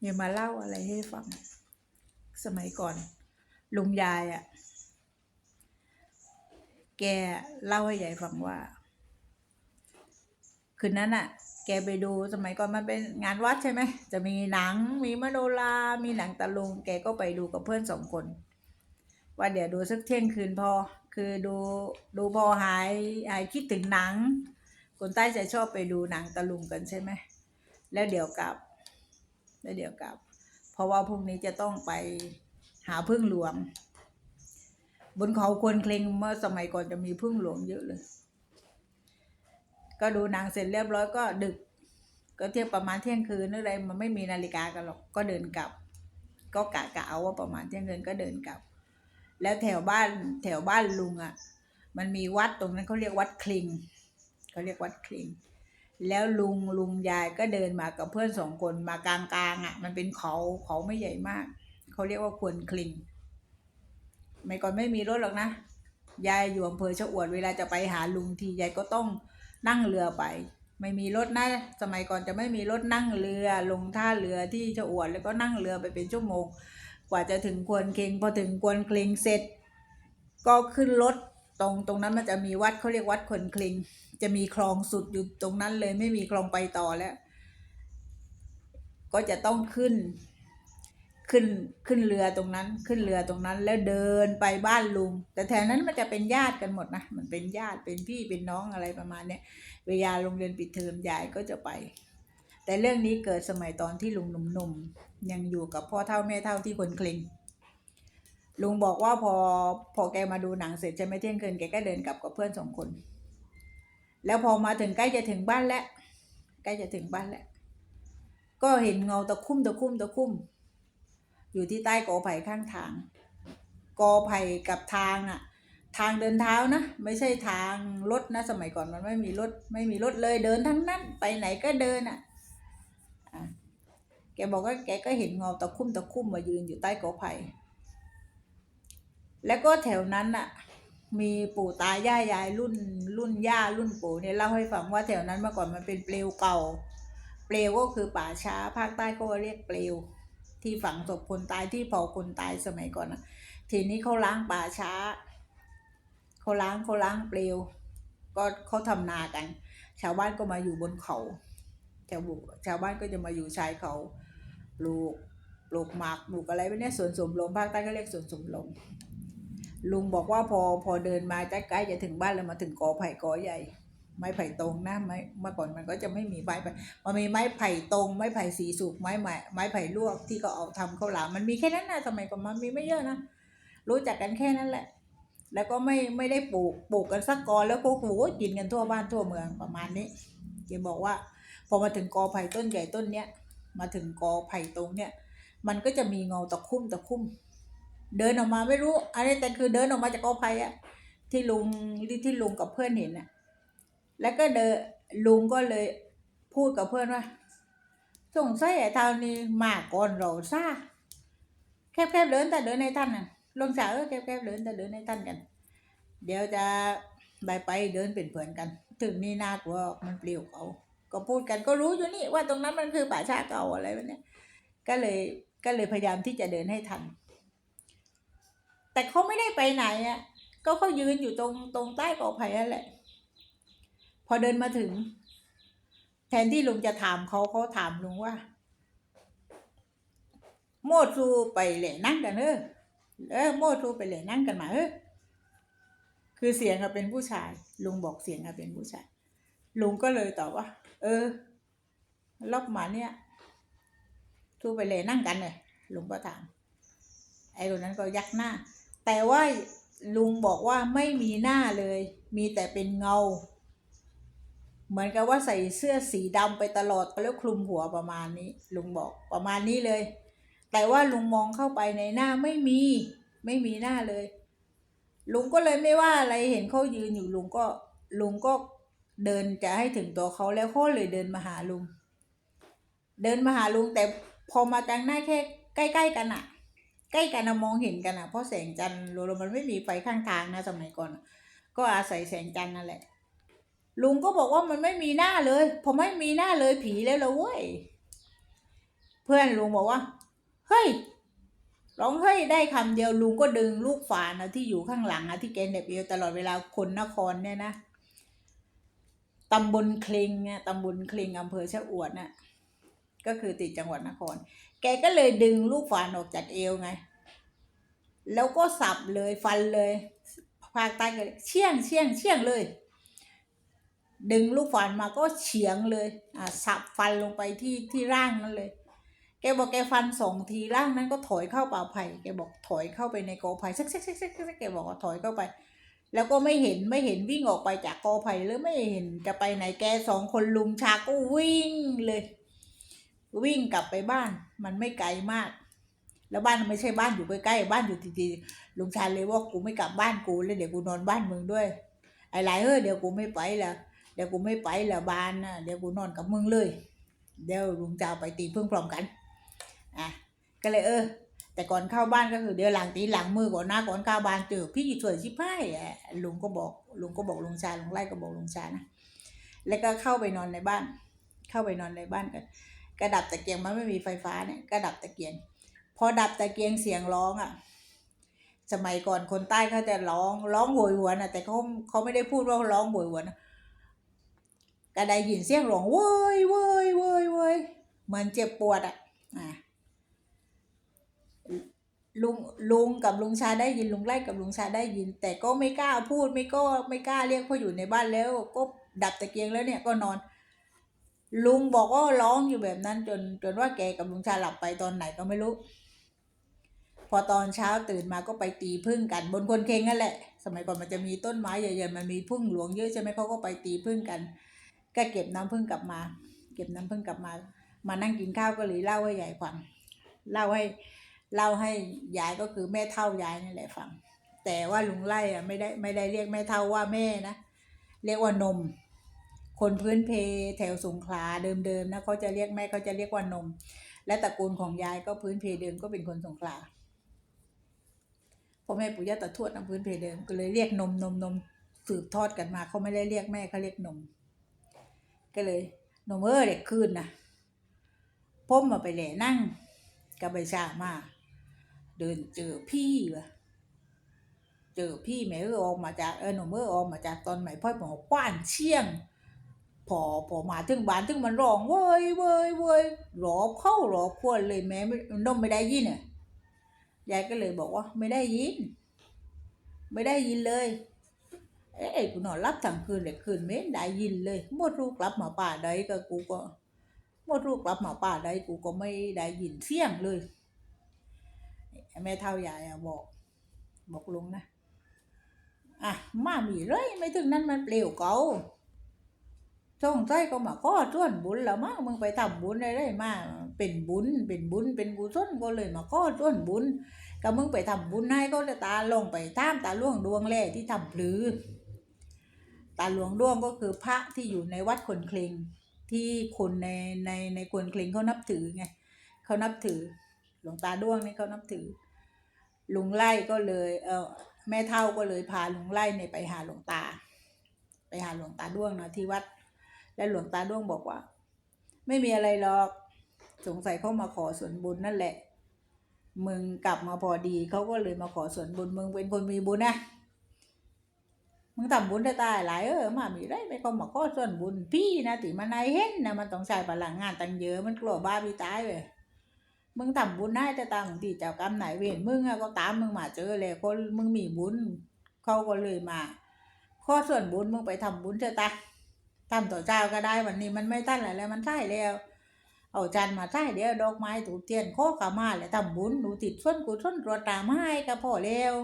เดี๋ยมาเล่าอะไรให้ฟัง สมัยก่อน ลุงยายอะ่ะ แกเล่าให้ยายฟังว่า คืนนั้นอะ่ะ แกไปดูสมัยก่อนมันเป็นงานวัดใช่ไหม จะมีหนัง มีมโนรา มีหนังตะลุง แกก็ไปดูกับเพื่อนสองคน ว่าเดี๋ยวดูสักเที่ยงคืนพอ คือดูดูพอหายหายคิดถึงหนัง คนใต้จะชอบไปดูหนังตะลุงกันใช่ไหม แล้วเดี๋ยวกลับ แล้วเดี๋ยวกลับ เพราะว่าพรุ่งนี้จะต้องไปหาพึ่งหลวง บนเขาควนเคลงเมื่อสมัยก่อนจะมีพึ่งหลวงเยอะเลย ก็ดูหนังเสร็จเรียบร้อยก็ดึก ก็เที่ยงประมาณเที่ยงคืนนึกอะไรมันไม่มีนาฬิกากันหรอกก็เดินกลับ ก็กะกะเอาว่าประมาณเที่ยงคืนก็เดินกลับ แล้วแถวบ้านแถวบ้านลุงอะ่ะ มันมีวัดตรงนั้นเขาเรียกวัดคลิงเขาเรียกวัดคลิง แล้วลุงลุงยายก็เดินมากับเพื่อนสองคนมากลางๆอะ มันเป็นเขาเขาไม่ใหญ่มาก เขาเรียกว่าควนคลิงไม่ก่อนไม่มีรถหรอกนะ ยายอยู่อำเภอชะอวดเวลาจะไปหาลุงทียายก็ต้องนั่งเรือไป ไม่มีรถนะ สมัยก่อนจะไม่มีรถนั่งเรือลงท่าเรือที่ชะอวดแล้วก็นั่งเรือไปเป็นชั่วโมง กว่าจะถึงควนเคลงพอถึงควนเคลงเสร็จ ก็ขึ้นรถ ตรงตรงนั้นมันจะมีวัดเขาเรียกวัดคนคลิง จะมีคลองสุดอยู่ตรงนั้นเลยไม่มีคลองไปต่อแล้ว ก็จะต้องขึ้นขึ้นขึ้นเรือตรงนั้นขึ้นเรือตรงนั้น แล้วเดินไปบ้านลุง แต่แถวนั้นมันจะเป็นญาติกันหมดนะมันเป็นญาติเป็นพี่เป็นน้องอะไรประมาณเนี้ยเวลาโรงเรียนปิดเทอมยายก็จะไป แต่เรื่องนี้เกิดสมัยตอนที่ลุงหนุ่มๆยังอยู่กับพ่อเท่าแม่เท่าที่คนเคลง ลุงบอกว่าพอพอแกมาดูหนังเสร็จใช่ไหมเที่ยงคืนแกก็เดินกลับกับเพื่อนสองคน แล้วพอมาถึงใกล้จะถึงบ้านแล้วใกล้จะถึงบ้านแล้วก็เห็นเงาตะคุ่มตะคุ่มตะคุ่ม อยู่ที่ใต้กอไผ่ข้างทาง กอไผ่กับทางอะทางเดินเท้านะ ไม่ใช่ทางรถนะ สมัยก่อนมันไม่มีรถไม่มีรถเลยเดินทั้งนั้น ไปไหนก็เดินอะอะแกบอกว่าแกก็เห็นเงาตะคุ่มตะคุ่มมายืนอยู่ใต้กอไผ่ แล้วก็แถวนั้นน่ะ มีปู่ตาย่ายายรุ่นรุ่นย่ารุ่นปู่เนี่ยเล่าให้ฟังว่าแถวนั้นเมื่อก่อนมันเป็นเปลวเก่า เปลวก็คือป่าช้าภาคใต้ก็เรียกเปลว ที่ฝังศพคนตายที่เผาคนตายสมัยก่อนนะทีนี้เขาล้างป่าช้าเขาล้างเขาล้างเปลว ก็เขาทำนากัน ชาวบ้านก็มาอยู่บนเขาชาวบุชาวบ้านก็จะมาอยู่ชายเขาปลูกปลูกหมากปลูกอะไรพวกเนี้ยสวนสมลมภาคใต้ก็เรียกสวนสมลม ลุงบอกว่าพอพอเดินมาใกล้ๆจะถึงบ้านแล้วมาถึงกอไผ่กอใหญ่ ไม้ไผ่ตรงนะไม้เมื่อก่อนมันก็จะไม่มีไม้ไผ่มันมีไม้ไผ่ตรง ไม้ไผ่สีสุกไม้ไม้ไม้ไผ่ลวกที่ก็เอาทำข้าวหลามมันมีแค่นั้นนะสมัยก่อนมันมีไม่เยอะนะรู้จักกันแค่นั้นแหละ แล้วก็ไม่ไม่ได้ปลูกปลูกกันสักกอแล้วก็โอ้โหกินกันทั่วบ้านทั่วเมืองประมาณนี้แกบอกว่า พอมาถึงกอไผ่ต้นใหญ่ต้นเนี้ยมาถึงกอไผ่ตรงเนี้ยมันก็จะมีเงาตะคุ่มตะคุ่ม เดินออกมาไม่รู้อะไรแต่คือเดินออกมาจากกอไผ่อะที่ลุงที่ที่ลุงกับเพื่อนเห็นอะแล้วก็เดินลุงก็เลยพูดกับเพื่อนว่าสงสัยไอ้ทาวนี้มาก่อนเราซ่าแคบๆเดินแต่เดินในท่านน่ะลงสาวแคบแคบๆเดินแต่เดินในท่านกัน เดี๋ยวจะไปไปเดินเป็นเพื่อนกัน ถึงนี่น่ากลัวมันเปลี่ยวเขาก็พูดกันก็รู้อยู่นี่ว่าตรงนั้นมันคือป่าช้าเก่าอะไรแบบเนี้ยก็เลยก็เลยพยายามที่จะเดินให้ทัน แต่เขาไม่ได้ไปไหนอะ ก็เขายืนอยู่ตรงตรงใต้กอไผ่นั่นแหละ พอเดินมาถึง แทนที่ลุงจะถามเขาเขาถามลุงว่า โมดซูไปเหล่นั่งกันเออเออโมดซูไปเหล่นั่งกันมาเออคือเสียงอะเป็นผู้ชาย ลุงบอกเสียงอะเป็นผู้ชาย ลุงก็เลยตอบว่า เออรอบมาเนี่ยทูไปเหล่นั่งกันเลยลุงก็ถามไอ้คนนั้นก็ยักหน้า แต่ว่าลุงบอกว่าไม่มีหน้าเลย มีแต่เป็นเงา เหมือนกับว่าใส่เสื้อสีดำไปตลอดแล้วคลุมหัวประมาณนี้ ลุงบอกประมาณนี้เลย แต่ว่าลุงมองเข้าไปในหน้าไม่มี ไม่มีหน้าเลย ลุงก็เลยไม่ว่าอะไรเห็นเขายืนอยู่ลุงก็ลุงก็เดินจะให้ถึงตัวเขาแล้วเขาเลยเดินมาหาลุง เดินมาหาลุงแต่พอมาจังหน้าแค่ใกล้ ๆ กันอะ ใกล้กันมองเห็นกันอะเพราะแสงจันทร์เรามันไม่มีไฟข้างทางนะสมัยก่อน ก็อาศัยแสงจันทร์นั่นแหละ ลุงก็บอกว่ามันไม่มีหน้าเลยพอไม่มีหน้าเลยผีแล้วละเว้ยผพื่อนลุงบอกว่า เฮ้ยร้องเฮ้ยได้คำเดียวลุงก็ดึงลูกฝานะที่อยู่ข้างหลังอะที่แกเน็บเอวตลอดเวลาคนนครเนี่ยนะตำบลคลิงเนี่ยตำบลคลิงอำเภอชะอวดน่ะ ก็คือติดจังหวัดนคร แกก็เลยดึงลูกฝานออกจากเอวไง แล้วก็สับเลยฟันเลยภาคใต้ก็เลยเชี่ยงเชี่ยงเชี่ยงเลย ดึงลูกฝานมาก็เฉียงเลยอ่าสับฟันลงไปที่ที่ร่างนั้นเลย แกบอกแกฟันสองทีร่างนั้นก็ถอยเข้าป่าไผ่แกบอกถอยเข้าไปในกอไผ่ซักซักซักซักซักแกบอกว่าถอยเข้าไป แล้วก็ไม่เห็นไม่เห็นวิ่งออกไปจากกอไผ่หรือไม่เห็นจะไปไหนแกสองคนลุงชาก็วิ่งเลย วิ่งกลับไปบ้าน มันไม่ไกลมาก แล้วบ้านไม่ใช่บ้านอยู่ใกล้ๆบ้านอยู่ติดๆลุงชาเลยว่ากูไม่กลับบ้านกูเลยเดี๋ยวกูนอนบ้านมึงด้วย ไอ้ไรเฮ้ยเดี๋ยวกูไม่ไปละเดี๋ยวกูไม่ไปละบ้านนะเดี๋ยวกูนอนกับมึงเลย เดี๋ยวลุงจะเอาไปตีเพึ่งพร้อมกันอะก็เลยเออ แต่ก่อนเข้าบ้านก็คือเดี๋ยวหลังตีหลังมือก่อนหน้าก่อนเข้าบ้านเจอพี่สวยชิบหายอะลุงก็บอกลุงก็บอกลุงชาลุงไล่ก็บอกลุงชานะแล้วก็เข้าไปนอนในบ้าน เข้าไปนอนในบ้านกัน กระดับตะเกียงมันไม่มีไฟฟ้าเนี่ยก็ดับตะเกียง พอดับตะเกียงเสียงร้องอะ สมัยก่อนคนใต้เขาจะร้องร้องโหยหวนอะแต่เขาเขาไม่ได้พูดว่าร้องโหยหวนนะก็ได้ยินเสียงร้องเว้ยเว้ยเว้ยเว้ยเหมือนเจ็บปวดอะอะลุงลุงกับลุงชาได้ยินลุงไล่กับลุงชาได้ยิน แต่ก็ไม่กล้าพูดไม่ก็ไม่กล้าเรียกเพราะอยู่ในบ้านแล้ว ก็ดับตะเกียงแล้วเนี่ยก็นอน ลุงบอกว่าร้องอยู่แบบนั้นจนจนว่าแกกับลุงชาหลับไปตอนไหนก็ไม่รู้ พอตอนเช้าตื่นมาก็ไปตีพึ่งกัน บนคนเคงนั่นแหละ สมัยก่อนมันจะมีต้นไม้ใหญ่ๆมันมีพึ่งหลวงเยอะใช่ไหมเขาก็ไปตีพึ่งกันก็เก็บน้ำพึ่งกลับมา เก็บน้ำพึ่งกลับมา มานั่งกินข้าวก็เลยเล่าให้ยายฟังเล่าให้เล่าให้ยายก็คือแม่เท่ายายนี่แหละฟัง แต่ว่าลุงไล่อะไม่ได้ไม่ได้เรียกแม่เท่าว่าแม่นะเรียกว่านม คนพื้นเพแถวสงขลาเดิมๆนะเขาจะเรียกแม่เขาจะเรียกว่านม และตระกูลของยายก็พื้นเพเดิมก็เป็นคนสงขลาพ่อแม่ปู่ย่าตาทวดนะพื้นเพเดิมก็เลยเรียกนมนมนมสืบทอดกันมาเขาไม่ได้เรียกแม่เขาเรียกนม ก็เลยนมเออเด็กคืนนะพ่มมาไปแหล่นั่งกับใบชามาเดินเจอพี่วะเจอพี่แม่เออออกมาจากเออหนุ่มเออออกมาจากตอนใหม่พ่อหมอป้านเชี่ยง พอพอมาถึงบ้านถึงมันร้องเว้ยเว้ยเว้ยรอเข้ารอควรเลยแม่ไม่นมไม่ได้ยินอะยายก็เลยบอกว่า ไม่ได้ยิน ไม่ได้ยินเลย เอ้กูนอนรับทั้งคืนเลยคืนไม่ได้ยินเลยหมดลูกลับมาป่าใดก็กูก็หมดลูกลับมาป่าใดกูก็ไม่ได้ยินเสียงเลยแม่เท่ายายบอก บอกลุงนะอะมามีเลยไม่ถึงนั้นมันเปลวเก่า ช่องใจก็มาข้อส่วนบุญแล้วมั้งมึงไปทำบุญอะไรมาเป็นบุญเป็นบุญเป็นกุศลก็เลยมาข้อส่วนบุญก็มึงไปทำบุญให้ก็จะตาลงไปตามตาล่วงดวงแร่ที่ทำพลือตาหลวงดวงก็คือพระที่อยู่ในวัดคนเคลงที่คนในในในคนเคลงเขานับถือไงเขานับถือ หลวงตาดวงนี่เขานับถือลุงไล่ก็เลยเออแม่เท่าก็เลยพาลุงไล่เนี่ยไปหาหลวงตา ไปหาหลวงตาดวงนะที่วัด แล้วหลวงตาด้วงบอกว่า ไม่มีอะไรหรอก สงสัยเขามาขอส่วนบุญนั่นแหละ มึงกลับมาพอดีเขาก็เลยมาขอส่วนบุญมึงเป็นคนมีบุญนะมึงทำบุญได้ตายหลายเออมามีไรไม่ก็มาขอส่วนบุญพี่นะติมันายเห็นนะมันต้องใช้พลังงานตั้งเยอะมันกลัวบ้าพี่ตายเว้ยมึงทำบุญได้แต่ตามบางทีเจ้ากรรมไหนายเวรมึงอะก็ตามมึงมาเจอเลยคนมึงมีบุญเขาก็เลยมาข้อส่วนบุญมึงไปทำบุญเถอะตา ทำต่อเจ้าก็ได้วันนี้มันไม่ตั้นอะไรแล้วมันใช่แล้ว เอาจันมาใช่เดี๋ยวดอกไม้ถูกเทียนข้อกามาแล้วทำบุญหนูติดส้นกูส้นรถตามให้ก็พอแล้ว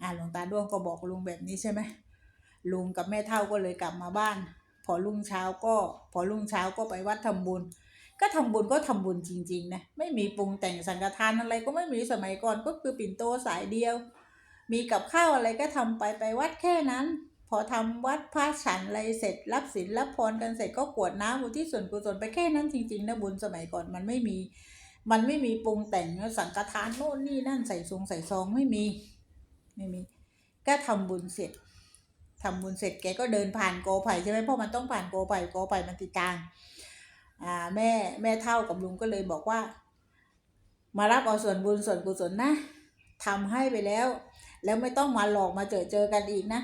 อ่าหลวงตาดวงก็บอกลุงแบบนี้ใช่ไหมลุงกับแม่เท่าก็เลยกลับมาบ้าน พอรุ่งเช้าก็ พอรุ่งเช้าก็ไปวัดทำบุญ ก็ทำบุญก็ทำบุญจริง ๆ นะ ไม่มีปรุงแต่งสังฆทานอะไรก็ไม่มีสมัยก่อนก็คือปิ่นโตสายเดียว มีกับข้าวอะไรก็ทำไปไปวัดแค่นั้น พอทำวัดพระฉันอะไรเสร็จรับศีลรับพรกันเสร็จก็กวดน้ำอุทิศส่วนกุศลไปแค่นั้นจริงๆนะบุญสมัยก่อนมันไม่มี มันไม่มีปรุงแต่งสังฆทานโน่นนี่นั่นใส่ซองใส่ซองไม่มีไม่มีก็ทำบุญเสร็จทำบุญเสร็จแกก็เดินผ่านโกไผ่ใช่ไหมเพราะมันต้องผ่านโกไผ่โกไผ่มันติดกลางอ่าแม่แม่เท่ากับลุงก็เลยบอกว่า มารับเอาส่วนบุญส่วนกุศลนะทำให้ไปแล้ว แล้วไม่ต้องมาหลอกมาเจอเจอกันอีกนะ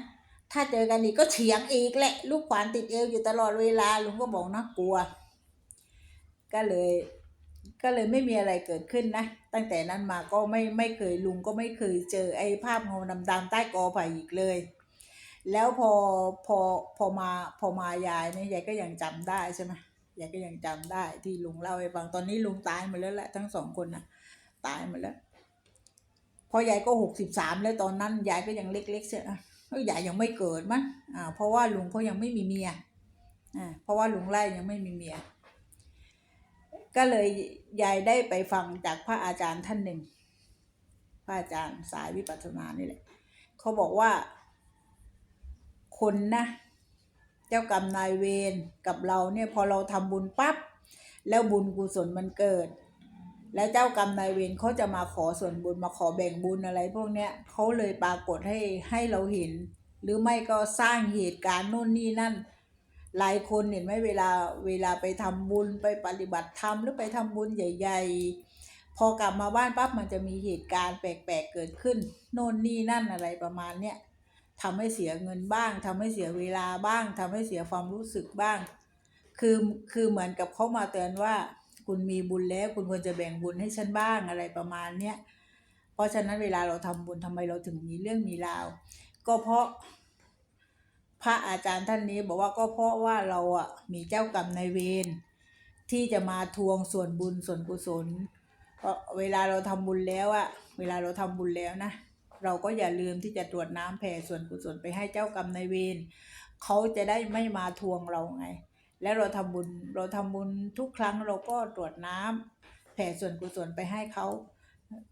ถ้าเจอกันอีกก็เฉียงอีกแหละ ลูกขวานติดเอวอยู่ตลอดเวลาลุงก็บอกนะกลัว ก็เลย ก็เลยไม่มีอะไรเกิดขึ้นนะ ตั้งแต่นั้นมาก็ไม่ไม่เคยลุงก็ไม่เคยเจอไอ้ภาพเงาดำๆใต้กอไผ่อีกเลย แล้วพอพอพอมาพอมายายเนี่ยยายก็ยังจำได้ใช่ไหมยายก็ยังจำได้ที่ลุงเล่าให้ฟังตอนนี้ลุงตายหมดแล้วแหละทั้งสองคนนะตายหมดแล้วพอยายก็หกสิบสามแล้วตอนนั้นยายก็ยังเล็กๆเชีย วนะยยายยังไม่เกิดมั้งอ่าเพราะว่าลุงเขายังไม่มีเมียอ่าเพราะว่าลุงไล่ยังไม่มีเมีย ก็เลยยายได้ไปฟังจากพระอาจารย์ท่านหนึ่ง พระอาจารย์สายวิปัสสนานี่แหละเขาบอกว่า คนนะ เจ้ากรรมนายเวรกับเราเนี่ยพอเราทำบุญปั๊บแล้วบุญกุศลมันเกิด แล้วเจ้ากรรมนายเวรเขาจะมาขอส่วนบุญมาขอแบ่งบุญอะไรพวกเนี้ยเขาเลยปรากฏให้ให้เราเห็น หรือไม่ก็สร้างเหตุการณ์นู่นนี่นั่น หลายคนเห็นไหมเวลาเวลาไปทำบุญไปปฏิบัติธรรมหรือไปทำบุญใหญ่ ๆ พอกลับมาบ้านปั๊บมันจะมีเหตุการณ์แปลกๆเกิดขึ้นโน่นนี่นั่นอะไรประมาณเนี้ยทำให้เสียเงินบ้างทำให้เสียเวลาบ้างทำให้เสียความรู้สึกบ้าง คือคือเหมือนกับเขามาเตือนว่า คุณมีบุญแล้วคุณควรจะแบ่งบุญให้ฉันบ้างอะไรประมาณเนี้ยเพราะฉะนั้นเวลาเราทำบุญทำไมเราถึงมีเรื่องมีราว ก็เพราะ พระอาจารย์ท่านนี้บอกว่าก็เพราะว่าเราอะมีเจ้ากรรมนายเวรที่จะมาทวงส่วนบุญส่วนกุศลเพราะเวลาเราทำบุญแล้วอะเวลาเราทำบุญแล้วนะเราก็อย่าลืมที่จะตรวจน้ำแผ่ส่วนกุศลไปให้เจ้ากรรมนายเวรเขาจะได้ไม่มาทวงเราไง แล้วเราทำบุญเราทำบุญทุกครั้งเราก็ตรวจน้ำแผ่ส่วนกุศลไปให้เขา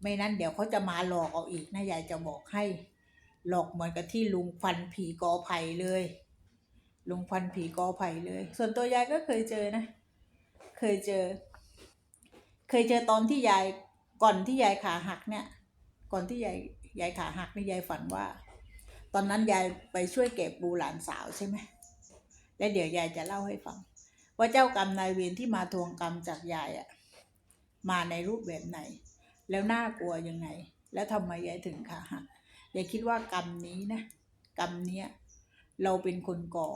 ไม่นั้นเดี๋ยวเขาจะมาหลอกเอาอีกนะยายจะบอกให้ หลอกเหมือนกับที่ลุงฟันผีกอไผ่เลย ลุงฟันผีกอไผ่เลย ส่วนตัวยายก็เคยเจอนะ เคยเจอ เคยเจอตอนที่ยายก่อนที่ยายขาหักเนี่ย ก่อนที่ยายยายขาหักนี่ยายฝันว่า ตอนนั้นยายไปช่วยเก็บปูหลานสาวใช่ไหม และเดี๋ยวยายจะเล่าให้ฟัง ว่าเจ้ากรรมนายเวรที่มาทวงกรรมจากยายอะมาในรูปแบบไหน แล้วน่ากลัวยังไง แล้วทำไมยายถึงขาหักย่าคิดว่ากรรมนี้นะกรรมเนี้ยเราเป็นคนก่อ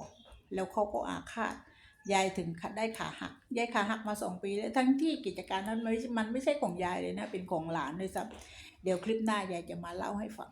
แล้วเขาก็อาฆาตยายถึงได้ขาหัก ยายขาหักมาสองปีแล้วทั้งที่กิจการนั้นมันไม่ใช่ของยายเลยนะ เป็นของหลานเลยซ้ำเดี๋ยวคลิปหน้ายายจะมาเล่าให้ฟัง